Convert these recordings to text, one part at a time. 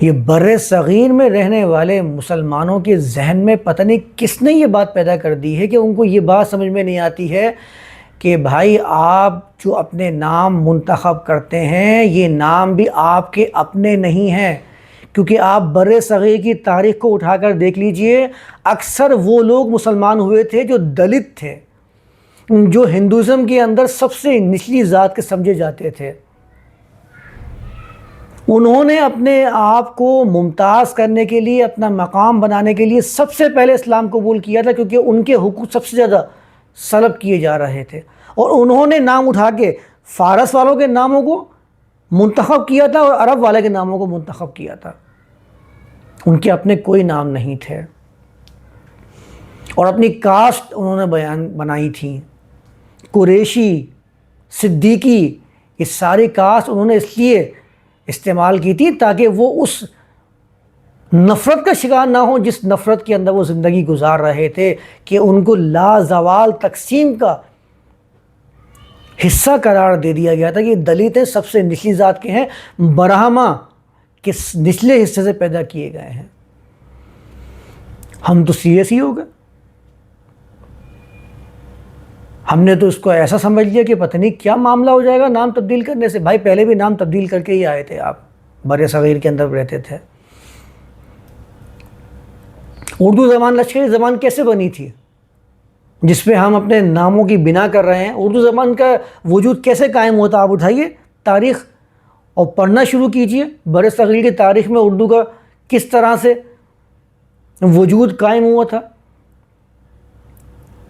یہ بر صغیر میں رہنے والے مسلمانوں کے ذہن میں پتہ نہیں کس نے یہ بات پیدا کر دی ہے کہ ان کو یہ بات سمجھ میں نہیں آتی ہے کہ بھائی آپ جو اپنے نام منتخب کرتے ہیں، یہ نام بھی آپ کے اپنے نہیں ہیں۔ کیونکہ آپ بر صغیر کی تاریخ کو اٹھا کر دیکھ لیجیے، اکثر وہ لوگ مسلمان ہوئے تھے جو دلت تھے، جو ہندوازم کے اندر سب سے نچلی ذات کے سمجھے جاتے تھے۔ انہوں نے اپنے آپ کو ممتاز کرنے کے لیے، اپنا مقام بنانے کے لیے سب سے پہلے اسلام قبول کیا تھا، کیونکہ ان کے حقوق سب سے زیادہ سلب کیے جا رہے تھے۔ اور انہوں نے نام اٹھا کے فارس والوں کے ناموں کو منتخب کیا تھا اور عرب والے کے ناموں کو منتخب کیا تھا۔ ان کے اپنے کوئی نام نہیں تھے۔ اور اپنی کاسٹ انہوں نے بیان بنائی تھی۔ قریشی، صدیقی، یہ ساری کاسٹ انہوں نے اس لیے استعمال کی تھی تاکہ وہ اس نفرت کا شکار نہ ہوں جس نفرت کے اندر وہ زندگی گزار رہے تھے کہ ان کو لا زوال تقسیم کا حصہ قرار دے دیا گیا تھا کہ دلیتیں سب سے نچلی ذات کے ہیں، برہمہ کس نچلے حصے سے پیدا کیے گئے ہیں۔ ہم تو سیریس ہی ہو گئے۔ ہم نے تو اس کو ایسا سمجھ لیا کہ پتہ نہیں کیا معاملہ ہو جائے گا نام تبدیل کرنے سے۔ بھائی، پہلے بھی نام تبدیل کر کے ہی آئے تھے آپ۔ بر صغیر کے اندر رہتے تھے۔ اردو زبان لشکری زبان کیسے بنی تھی؟ جس پہ ہم اپنے ناموں کی بنا کر رہے ہیں۔ اردو زبان کا وجود کیسے قائم ہوتا؟ آپ اٹھائیے۔ تاریخ، اور پڑھنا شروع کیجیے بر صغیر کی تاریخ میں اردو کا کس طرح سے وجود قائم ہوا تھا؟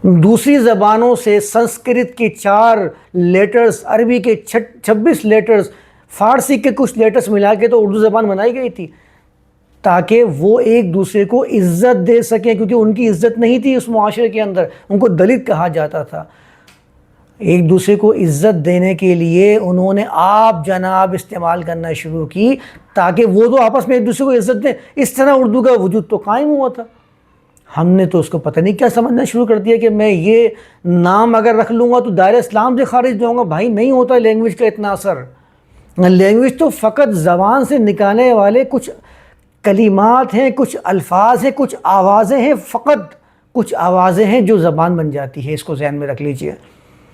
دوسری زبانوں سے سنسکرت کے چار لیٹرز، عربی کے چھبیس لیٹرز، فارسی کے کچھ لیٹرز ملا کے تو اردو زبان بنائی گئی تھی۔ تاکہ وہ ایک دوسرے کو عزت دے سکیں، کیونکہ ان کی عزت نہیں تھی اس معاشرے کے اندر، ان کو دلت کہا جاتا تھا۔ ایک دوسرے کو عزت دینے کے لیے انہوں نے آپ جناب استعمال کرنا شروع کی، تاکہ وہ تو آپس میں ایک دوسرے کو عزت دیں۔ اس طرح اردو کا وجود تو قائم ہوا تھا۔ ہم نے تو اس کو پتہ نہیں کیا سمجھنا شروع کر دیا کہ میں یہ نام اگر رکھ لوں گا تو دائرہ اسلام سے خارج جاؤں گا۔ بھائی، نہیں ہوتا لینگویج کا اتنا اثر۔ لینگویج تو فقط زبان سے نکالنے والے کچھ کلمات ہیں، کچھ الفاظ ہیں، کچھ آوازیں ہیں، فقط کچھ آوازیں ہیں جو زبان بن جاتی ہے۔ اس کو ذہن میں رکھ لیجیے۔